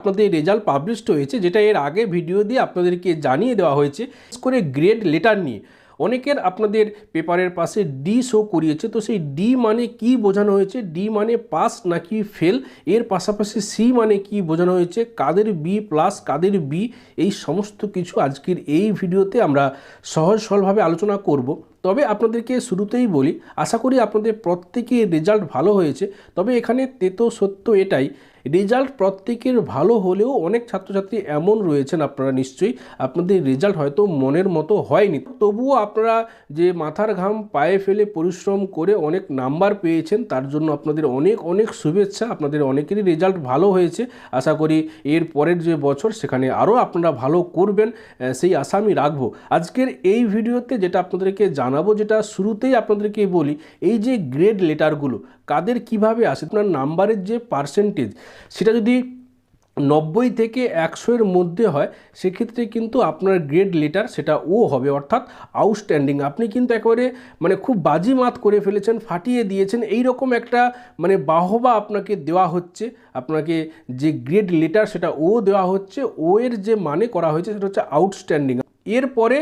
আপনাদের result published হয়েছে, যেটা এর আগে ভিডিও দিয়ে আপনাদেরকে জানিয়ে দেওয়া হয়েছে করে গ্রেড লেটার নিয়ে। অনেকের আপনাদের পেপারের পাশে ডি শো করিয়েছে, তো সেই ডি মানে কি বোঝানো হয়েছে? ডি মানে পাস নাকি ফেল এর পাশাপাশি সি মানে কি বোঝানো হয়েছে? কাদের বি প্লাস কাদের বি এই সমস্ত কিছু আজকের এই ভিডিওতে আমরা সহজ সরলভাবে আলোচনা করব। তবে আপনাদেরকে শুরুতেই বলি, আশা করি আপনাদের প্রত্যেকের রেজাল্ট ভালো হয়েছে। তবে এখানে তেতো সত্য এটাই রেজাল্ট প্রত্যেকের ভালো হলেও অনেক ছাত্রছাত্রী এমন রয়েছেন আপনারা নিশ্চয়ই, আপনাদের রেজাল্ট হয়তো মনের মতো হয়নি। তবুও আপনারা যে মাথার ঘাম পায়ে ফেলে পরিশ্রম করে অনেক নাম্বার পেয়েছেন, তার জন্য আপনাদের অনেক অনেক শুভেচ্ছা, আপনাদের অনেকেরই রেজাল্ট ভালো হয়েছে। আশা করি এর পরের যে বছর সেখানে আরও আপনারা ভালো করবেন সেই আশা আমি রাখব। আজকের এই ভিডিওতে যেটা আপনাদেরকে জানাব যেটা শুরুতেই আপনাদেরকে বলি, এই যে গ্রেড লেটারগুলো কাদের কীভাবে আসে আপনার নাম্বারের যে পার্সেন্টেজ সেটা যদি নব্বই থেকে একশো এর মধ্যে হয়, সেক্ষেত্রে কিন্তু আপনার গ্রেড লেটার সেটা ও হবে, অর্থাৎ আউটস্ট্যান্ডিং আপনি কিন্তু একেবারে মানে খুব বাজি মাত করে ফেলেছেন, ফাটিয়ে দিয়েছেন এই রকম একটা মানে বাহবা আপনাকে দেওয়া হচ্ছে, আপনাকে যে গ্রেড লেটার সেটা ও দেওয়া হচ্ছে ও এর যে মানে করা হয়েছে, সেটা হচ্ছে আউটস্ট্যান্ডিং এরপরে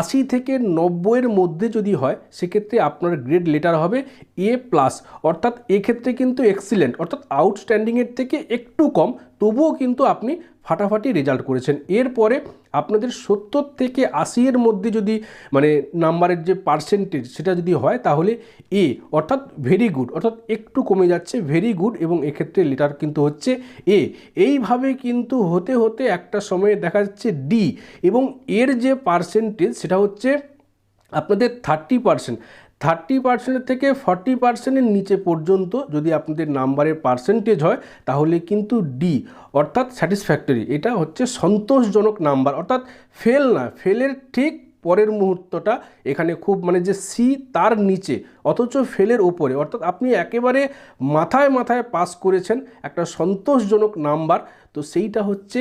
আশি থেকে নব্বইয়ের মধ্যে যদি হয়, সেক্ষেত্রে আপনার গ্রেড লেটার হবে এ প্লাস অর্থাৎ এক্ষেত্রে কিন্তু এক্সিলেন্ট অর্থাৎ আউটস্ট্যান্ডিংয়ের থেকে একটু কম। তবুও কিন্তু আপনি ফাটাফাটি রেজাল্ট করেছেন। এরপরে আপনাদের সত্তর থেকে আশি এর মধ্যে যদি মানে নাম্বারের যে পার্সেন্টেজ সেটা যদি হয়, তাহলে এ অর্থাৎ ভেরি গুড অর্থাৎ একটু কমে যাচ্ছে ভেরি গুড এবং এক্ষেত্রে লেটার কিন্তু হচ্ছে এ এইভাবে কিন্তু হতে হতে একটা সময়ে দেখা যাচ্ছে ডি এবং এর যে পার্সেন্টেজ সেটা হচ্ছে আপনাদের থার্টি পার্সেন্ট থার্টি পার্সেন্টের থেকে ফর্টি পার্সেন্টের নিচে পর্যন্ত যদি আপনাদের নাম্বারের পার্সেন্টেজ হয়, তাহলে কিন্তু ডি অর্থাৎ স্যাটিসফ্যাক্টরি এটা হচ্ছে সন্তোষজনক নাম্বার। অর্থাৎ ফেল না ফেলের ঠিক পরের মুহূর্তটা এখানে খুব মানে যে সি তার নিচে, অথচ ফেলের ওপরে অর্থাৎ আপনি একেবারে মাথায় মাথায় পাস করেছেন একটা সন্তোষজনক নাম্বার, তো সেইটা হচ্ছে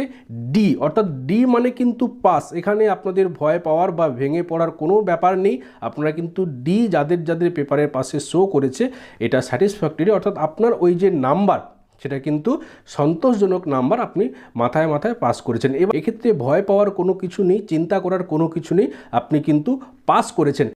ডি। অর্থাৎ ডি মানে কিন্তু পাস। এখানে আপনাদের ভয় পাওয়ার বা ভেঙে পড়ার কোনো ব্যাপার নেই। আপনারা কিন্তু ডি যাদের যাদের পেপারের পাশে শো করেছে, এটা স্যাটিসফ্যাক্টরি। অর্থাৎ আপনার ওই যে নাম্বার সেটা কিন্তু সন্তোষজনক নাম্বার আপনি মাথায় মাথায় পাস করেছেন। এবার এক্ষেত্রে ভয় পাওয়ার কোনো কিছু নেই, চিন্তা করার কোনো কিছু নেই, আপনি কিন্তু পাস করেছেন।